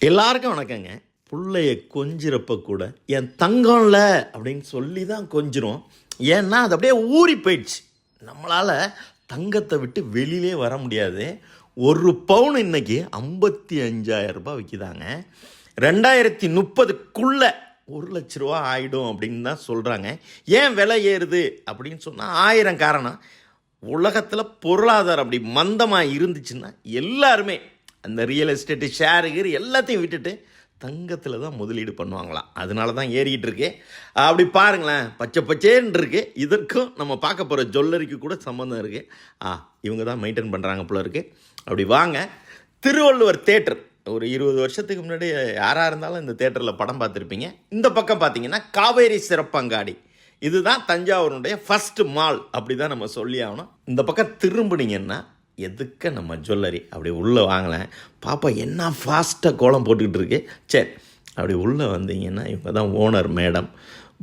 எல்லாருக்கும் வணக்கங்க. பிள்ளைய கொஞ்சிறப்ப கூட என் தங்கம்ல அப்படின்னு சொல்லி தான் கொஞ்சிரும். ஏன்னா அது அப்படியே ஊறி போயிடுச்சு. நம்மளால் தங்கத்தை விட்டு வெளியிலே வர முடியாது. ஒரு பவுன் இன்னைக்கு ஐம்பத்தி அஞ்சாயிரம் ரூபாய் விற்கிதாங்க ரெண்டாயிரத்தி முப்பதுக்குள்ளே ஒரு லட்ச ரூபா ஆகிடும் அப்படின்னு தான் சொல்கிறாங்க ஏன் விலை ஏறுது அப்படின்னு சொன்னால் ஆயிரம் காரணம். உலகத்தில் பொருளாதாரம் அப்படி மந்தமாக இருந்துச்சுன்னா எல்லாருமே அந்த ரியல் எஸ்டேட்டு ஷேரு கீரு எல்லாத்தையும் விட்டுட்டு தங்கத்தில் தான் முதலீடு பண்ணுவாங்களாம் அதனால தான் ஏறிக்கிட்டு இருக்கு. அப்படி பாருங்களேன் பச்சை பச்சேன்னு இருக்கு. இதற்கும் நம்ம பார்க்க போகிற ஜுவல்லரிக்கு கூட சம்மந்தம் இருக்குது ஆ இவங்க தான் மெயின்டைன் பண்ணுறாங்க போல இருக்குது அப்படி வாங்க திருவள்ளுவர் தேட்டர் ஒரு இருபது வருஷத்துக்கு முன்னாடி யாராக இருந்தாலும் இந்த தேட்டரில் படம் பார்த்துருப்பீங்க. இந்த பக்கம் பார்த்தீங்கன்னா காவேரி சிறப்பங்காடி. இதுதான் தஞ்சாவூருடைய ஃபஸ்ட்டு மால் அப்படி தான் நம்ம சொல்லி ஆகணும். இந்த பக்கம் திரும்பினீங்கன்னா எதுக்க நம்ம ஜுவல்லரி அப்படி உள்ளே வாங்கலேன் பாப்பா என்ன ஃபாஸ்ட்டாக கோலம் போட்டுக்கிட்டு இருக்கு? சரி அப்படி உள்ளே வந்தீங்கன்னா இவங்க தான் ஓனர் மேடம்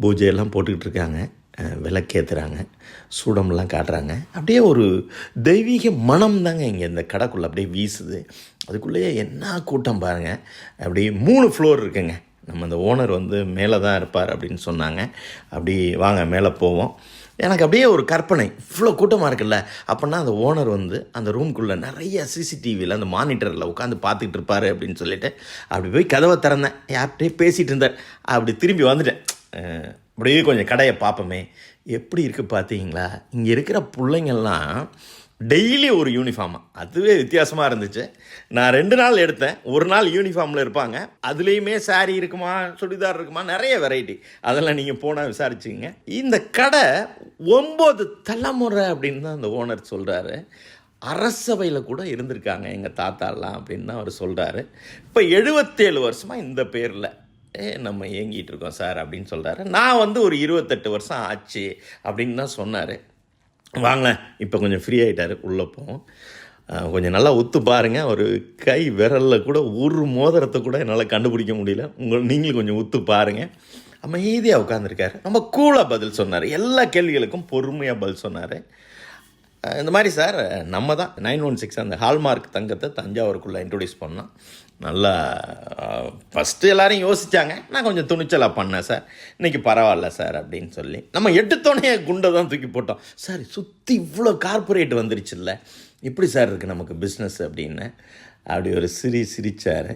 பூஜையெல்லாம் போட்டுக்கிட்டு இருக்காங்க. விளக்கேற்றுறாங்க விளக்கேத்துறாங்க. சூடம்லாம் காட்டுறாங்க. அப்படியே ஒரு தெய்வீக மனம் தாங்க இங்கே இந்த கடைக்குள்ளே அப்படியே வீசுது. அதுக்குள்ளேயே என்ன கூட்டம் பாருங்கள் அப்படியே மூணு ஃப்ளோர் இருக்குங்க. நம்ம அந்த ஓனர் வந்து மேலே தான் இருப்பார் அப்படின்னு சொன்னாங்க. அப்படி வாங்க மேலே போவோம். எனக்கு அப்படியே ஒரு கற்பனை. இவ்வளோ கூட்டமாக இருக்குல்ல? அப்படின்னா அந்த ஓனர் வந்து அந்த ரூம்குள்ளே நிறைய சிசிடிவியில் அந்த மானிட்டரில் உட்காந்து பார்த்துக்கிட்டு இருப்பார் அப்படின்னு சொல்லிட்டு அப்படி போய் கதவை திறந்தேன். யார்கிட்டயே பேசிகிட்டு இருந்தார் அப்படி திரும்பி வந்துட்டேன். அப்படியே கொஞ்சம் கடையை பார்ப்போமே. எப்படி இருக்குது பார்த்தீங்களா இங்கே இருக்கிற பிள்ளைங்கள்லாம் டெய்லி ஒரு யூனிஃபார்ம் அதுவே வித்தியாசமாக இருந்துச்சு. நான் ரெண்டு நாள் எடுத்தேன். ஒரு நாள் யூனிஃபார்மில் இருப்பாங்க. அதுலேயுமே சாரீ இருக்குமா சுடிதார் இருக்குமா நிறைய வெரைட்டி அதெல்லாம் நீங்கள் போனால் விசாரிச்சிங்க இந்த கடை ஒம்பது தலைமுறை அப்படின்னு தான் அந்த ஓனர் சொல்கிறாரு அரசவையில் கூட இருந்திருக்காங்க. எங்கள் தாத்தாலாம் அப்படின்னு தான் அவர் சொல்கிறாரு இப்போ எழுபத்தேழு வருஷமாக இந்த பேரில் ஏ நம்ம இயங்கிட்டு இருக்கோம் சார் அப்படின்னு சொல்கிறாரு நான் வந்து ஒரு இருபத்தெட்டு வருஷம் ஆச்சு அப்படின்னு தான் சொன்னார். வாங்க இப்போ கொஞ்சம் ஃப்ரீ ஆகிட்டார் உள்ளே போவோம். கொஞ்சம் நல்லா ஒத்து பாருங்கள் ஒரு கை விரலில் கூட ஒரு மோதிரத்தை கூட என்னால் கண்டுபிடிக்க முடியல. உங்கள் நீங்களும் கொஞ்சம் ஒத்து பாருங்கள் அமைதியாக உட்காந்துருக்காரு ரொம்ப கூலாக பதில் சொன்னார். எல்லா கேள்விகளுக்கும் பொறுமையாக பதில் சொன்னார். இந்த மாதிரி சார் நம்ம தான் நைன் ஒன் சிக்ஸ் அந்த ஹால்மார்க் தங்கத்தை தஞ்சாவூருக்குள்ளே இன்ட்ரொடியூஸ் பண்ணோம் நல்லா ஃபஸ்ட்டு எல்லோரும் யோசித்தாங்க நான் கொஞ்சம் துணிச்சலாக பண்ணேன் சார். இன்றைக்கி பரவாயில்ல சார் அப்படின்னு சொல்லி. நம்ம எடுத்தோடனே குண்டை தான் தூக்கி போட்டோம். சார் சுற்றி இவ்வளோ கார்ப்பரேட் வந்துருச்சுல்ல. எப்படி சார் இருக்குது நமக்கு பிஸ்னஸ் அப்படின்னு? அப்படி ஒரு சிரி சிரிச்சார்.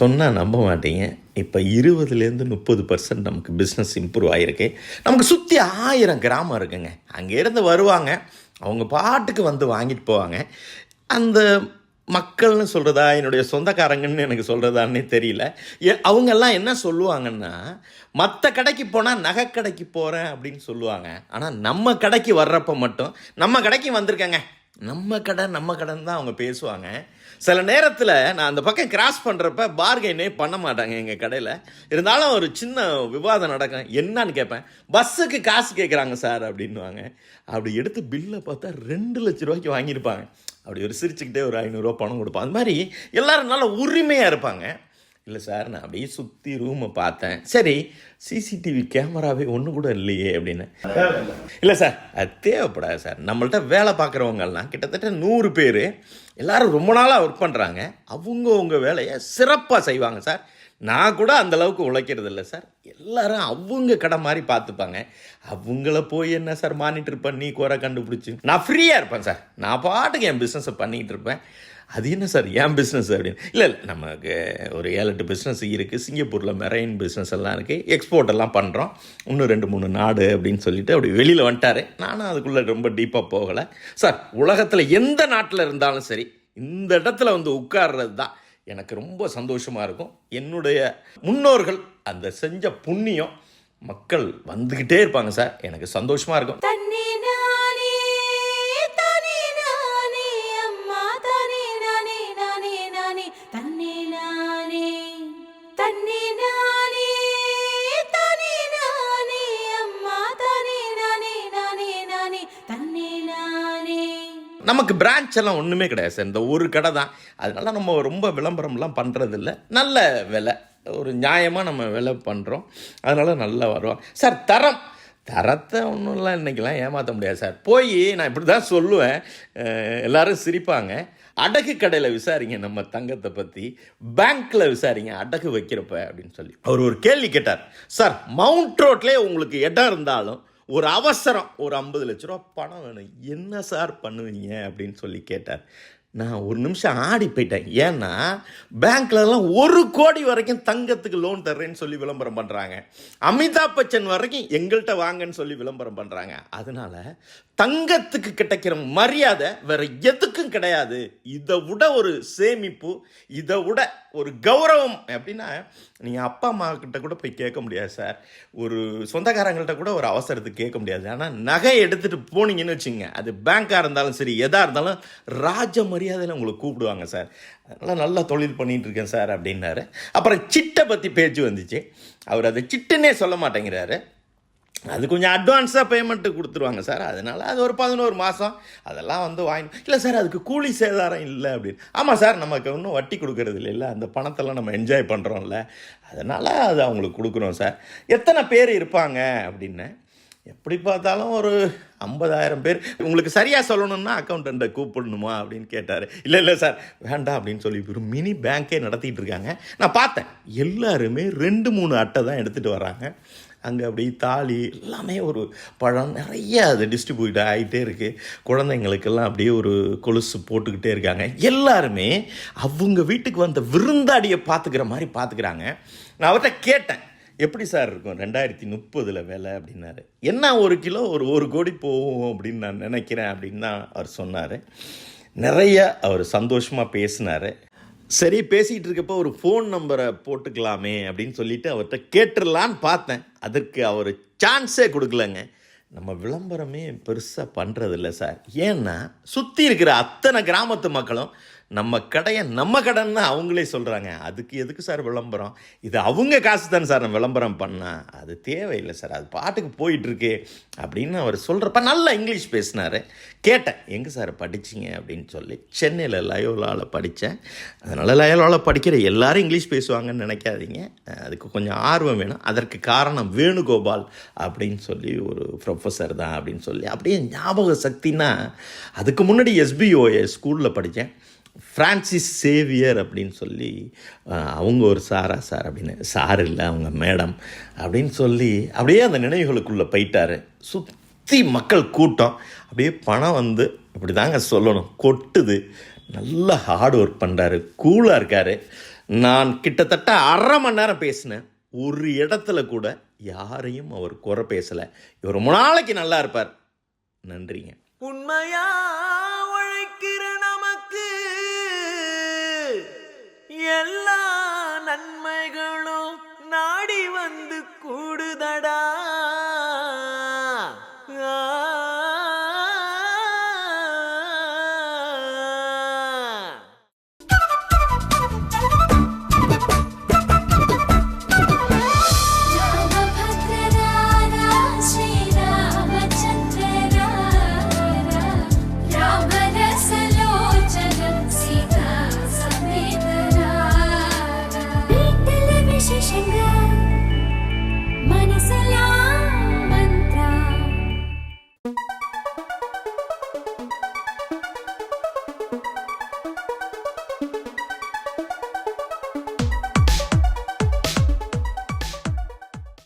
சொன்னால் நம்ப மாட்டீங்க. இப்போ இருபதுலேருந்து முப்பது பர்சன்ட் நமக்கு பிஸ்னஸ் இம்ப்ரூவ் ஆகிருக்கு நமக்கு சுற்றி ஆயிரம் கிராமம் இருக்குங்க. அங்கேருந்து வருவாங்க. அவங்க பாட்டுக்கு வந்து வாங்கிட்டு போவாங்க. அந்த மக்கள்னு சொல்கிறதா என்னுடைய சொந்தக்காரங்கன்னு எனக்கு சொல்கிறதான்னே தெரியல. அவங்கெல்லாம் என்ன சொல்லுவாங்கன்னா மற்ற கடைக்கு போனால் நகை கடைக்கு போகிறேன் அப்படின்னு சொல்லுவாங்க. ஆனால் நம்ம கடைக்கு வர்றப்ப மட்டும் நம்ம கடைக்கு வந்திருக்கேங்க. நம்ம கடை நம்ம கடைன்னு தான் அவங்க பேசுவாங்க. சில நேரத்தில் நான் அந்த பக்கம் கிராஸ் பண்ணுறப்ப பார்கெயினே பண்ண மாட்டாங்க எங்கள் கடையில். இருந்தாலும் ஒரு சின்ன விவாதம் நடக்கும். என்னன்னு கேட்பேன். பஸ்ஸுக்கு காசு கேட்குறாங்க சார் அப்படின்னுவாங்க. அப்படி எடுத்து பில்லை பார்த்தா ரெண்டு லட்ச ரூபாய்க்கு வாங்கியிருப்பாங்க. அப்படி ஒரு சிரிச்சுக்கிட்டே ஒரு ஐநூறுரூவா பணம் கொடுப்பான் அந்த மாதிரி எல்லோரும் நல்ல உரிமையாக இருப்பாங்க. இல்லை சார் நான் அப்படியே சுற்றி ரூமை பார்த்தேன். சரி சிசிடிவி கேமராவே ஒன்று கூட இல்லையே அப்படின்னு. இல்லை சார் அது தேவைப்படாது சார். நம்மள்ட்ட வேலை பார்க்குறவங்கலாம் கிட்டத்தட்ட நூறு பேர் எல்லாரும் ரொம்ப நாளாக ஒர்க் பண்ணுறாங்க அவங்க உங்க வேலையை சிறப்பாக செய்வாங்க சார். நான் கூட அந்த அளவுக்கு உழைக்கிறது இல்லை சார். எல்லாரும் அவங்க கடை மாதிரி பார்த்துப்பாங்க. அவங்கள போய் என்ன சார் மானிட்டர் பண்ணி குறை கண்டுபிடிச்சி. நான் ஃப்ரீயாக இருப்பேன் சார். நான் பாட்டுக்கு என் பிஸ்னஸை பண்ணிகிட்டு இருப்பேன். அது என்ன சார்? ஏன் பிஸ்னஸ் அப்படின்னு? இல்லை இல்லை நமக்கு ஒரு ஏழு எட்டு பிஸ்னஸ் இருக்குது சிங்கப்பூரில் மெரைன் பிஸ்னஸ் எல்லாம் இருக்குது எக்ஸ்போர்ட் எல்லாம் பண்ணுறோம் இன்னும் ரெண்டு மூணு நாடு அப்படின்னு சொல்லிட்டு அப்படி வெளியில் வந்துட்டார். நானும் அதுக்குள்ளே ரொம்ப டீப்பாக போகலை. சார் உலகத்தில் எந்த நாட்டில் இருந்தாலும் சரி இந்த இடத்துல வந்து உட்கார்றது தான் எனக்கு ரொம்ப சந்தோஷமாக இருக்கும். என்னுடைய முன்னோர்கள் அந்த செஞ்ச புண்ணியம் மக்கள் வந்துக்கிட்டே இருப்பாங்க சார். எனக்கு சந்தோஷமாக இருக்கும். நமக்கு பிரான்ச் எல்லாம் ஒன்றுமே கிடையாது சார். இந்த ஒரு கடை தான். அதனால நம்ம ரொம்ப விளம்பரம்லாம் பண்ணுறதில்ல நல்ல விலை. ஒரு நியாயமாக நம்ம விலை பண்ணுறோம் அதனால் நல்லா வருவோம் சார் தரம். தரத்தை ஒன்றும்லாம் இன்றைக்கெலாம் ஏமாற்ற முடியாது சார். போய் நான் இப்படி தான் சொல்லுவேன். எல்லோரும் எல்லாரும் சிரிப்பாங்க. அடகு கடையில் விசாரிங்க நம்ம தங்கத்தை பற்றி பேங்க்கில் விசாரிங்க அடகு வைக்கிறப்ப அப்படின்னு சொல்லி. அவர் ஒரு கேள்வி கேட்டார். சார் மவுண்ட் ரோட்லேயே உங்களுக்கு இடம் இருந்தாலும் ஒரு அவசரம். ஒரு ஐம்பது லட்ச ரூபா பணம் வேணும். என்ன சார் பண்ணுவீங்க? அப்படின்னு சொல்லி கேட்டார். நான் ஒரு நிமிஷம் ஆடி போயிட்டேன். ஏன்னா பேங்க்லலாம் ஒரு கோடி வரைக்கும் தங்கத்துக்கு லோன் தர்றேன்னு சொல்லி விளம்பரம் பண்ணுறாங்க அமிதாப் பச்சன் வரைக்கும் எங்கள்கிட்ட வாங்கன்னு சொல்லி விளம்பரம் பண்ணுறாங்க அதனால தங்கத்துக்கு கிடைக்கிற மரியாதை வேற எதுக்கும் கிடையாது. இதை விட ஒரு சேமிப்பு இதை விட ஒரு கௌரவம் அப்படின்னா நீங்கள் அப்பா அம்மா கிட்ட கூட போய் கேட்க முடியாது சார். ஒரு சொந்தக்காரங்கள்ட்ட கூட ஒரு அவசரத்துக்கு கேட்க முடியாது. ஆனால் நகை எடுத்துகிட்டு போனீங்கன்னு வச்சுங்க அது பேங்காக இருந்தாலும் சரி எதாக இருந்தாலும் ராஜ மரியாதையில் உங்களை கூப்பிடுவாங்க சார். அதனால் நல்லா தொழில் பண்ணிட்டு இருக்கேன் சார் அப்படின்னாரு. அப்புறம் சிட்டை பற்றி பேச்சு வந்துச்சு. அவர் அதை சிட்டுன்னே சொல்ல மாட்டேங்கிறாரு. அது கொஞ்சம் அட்வான்ஸாக பேமெண்ட்டு கொடுத்துருவாங்க சார். அதனால் அது ஒரு பதினோரு மாதம் அதெல்லாம் வந்து வாங்கி இல்லை சார் அதுக்கு கூலி சேதாரம் இல்லை அப்படின்னு. ஆமாம் சார் நமக்கு ஒன்றும் வட்டி கொடுக்கறது இல்லை அந்த பணத்தெல்லாம் நம்ம என்ஜாய் பண்ணுறோம்ல அதனால் அது அவங்களுக்கு கொடுக்குறோம் சார். எத்தனை பேர் இருப்பாங்க அப்படின்னு. எப்படி பார்த்தாலும் ஒரு ஐம்பதாயிரம் பேர். உங்களுக்கு சரியாக சொல்லணும்னா அக்கௌண்ட்டை கூப்பிடணுமா அப்படின்னு கேட்டார். இல்லை இல்லை சார் வேண்டாம் அப்படின்னு சொல்லி ஒரு மினி பேங்க்கே நடத்திட்டு இருக்காங்க. நான் பார்த்தேன். எல்லாருமே ரெண்டு மூணு அட்டை தான் எடுத்துகிட்டு வராங்க. அங்கே அப்படி தாலி எல்லாமே ஒரு பழம் நிறைய அது டிஸ்ட்ரிபியூட் ஆகிட்டே இருக்குது குழந்தைங்களுக்கெல்லாம் அப்படியே ஒரு கொலுசு போட்டுக்கிட்டே இருக்காங்க. எல்லாருமே அவங்க வீட்டுக்கு வந்த விருந்தாடியை பார்த்துக்கிற மாதிரி பார்த்துக்கிறாங்க. நான் அவர்கிட்ட கேட்டேன். எப்படி சார் இருக்கும் ரெண்டாயிரத்தி முப்பதில் விலை அப்படின்னாரு. என்ன ஒரு கிலோ ஒரு ஒரு கோடி போகும் அப்படின்னு நான் நினைக்கிறேன் அப்படின்னு தான் அவர் சொன்னார். நிறைய அவர் சந்தோஷமாக பேசினார். சரி பேசிகிட்டு இருக்கப்போ ஒரு ஃபோன் நம்பரை போட்டுக்கலாமே அப்படின்னு சொல்லிட்டு அவர்கிட்ட கேட்டுடலான்னு பார்த்தேன். அதற்கு அவர் சான்ஸே கொடுக்கலங்க. நம்ம விளம்பரமே பெருசாக பண்ணுறதில்ல சார். ஏன்னா சுற்றி இருக்கிற அத்தனை கிராமத்து மக்களும் நம்ம கடையை நம்ம கடைன்னு அவங்களே சொல்கிறாங்க அதுக்கு எதுக்கு சார் விளம்பரம்? இது அவங்க காசு தானே சார் நான் விளம்பரம் பண்ணால் அது தேவையில்லை சார். அது பாட்டுக்கு போயிட்டுருக்கு அப்படின்னு அவர் சொல்கிறப்ப நல்லா இங்கிலீஷ் பேசினார். கேட்டேன் எங்கே சார் படிச்சீங்க? அப்படின்னு சொல்லி. சென்னையில் லயோலாவில் படித்தேன் அதனால் லயோலாவில் படிக்கிற எல்லாரும் இங்கிலீஷ் பேசுவாங்கன்னு நினைக்காதீங்க. அதுக்கு கொஞ்சம் ஆர்வம் வேணும். அதற்கு காரணம் வேணுகோபால் அப்படின்னு சொல்லி ஒரு ப்ரொஃபஸர் தான் அப்படின்னு சொல்லி. அப்படியே ஞாபக சக்தினா அதுக்கு முன்னாடி எஸ்பிஓஏ ஸ்கூலில் படித்தேன் ஃப்ரான்சிஸ் சேவியர் அப்படின்னு சொல்லி அவங்க ஒரு சாரா சார் அப்படின்னு. சார் இல்லை அவங்க மேடம். அப்படின்னு சொல்லி அப்படியே அந்த நினைவுகளுக்குள்ளே போயிட்டார். சுற்றி மக்கள் கூட்டம். அப்படியே பணம் வந்து அப்படி தாங்க சொல்லணும் கொட்டுது. நல்லா ஹார்ட் ஒர்க் பண்ணுறாரு கூலாக இருக்காரு. நான் கிட்டத்தட்ட அரை மணி நேரம் பேசினேன். ஒரு இடத்துல கூட யாரையும் அவர் குறை பேசலை. இவர் ரொம்ப நாளைக்கு நல்லா இருப்பார். நன்றிங்க. உண்மையா?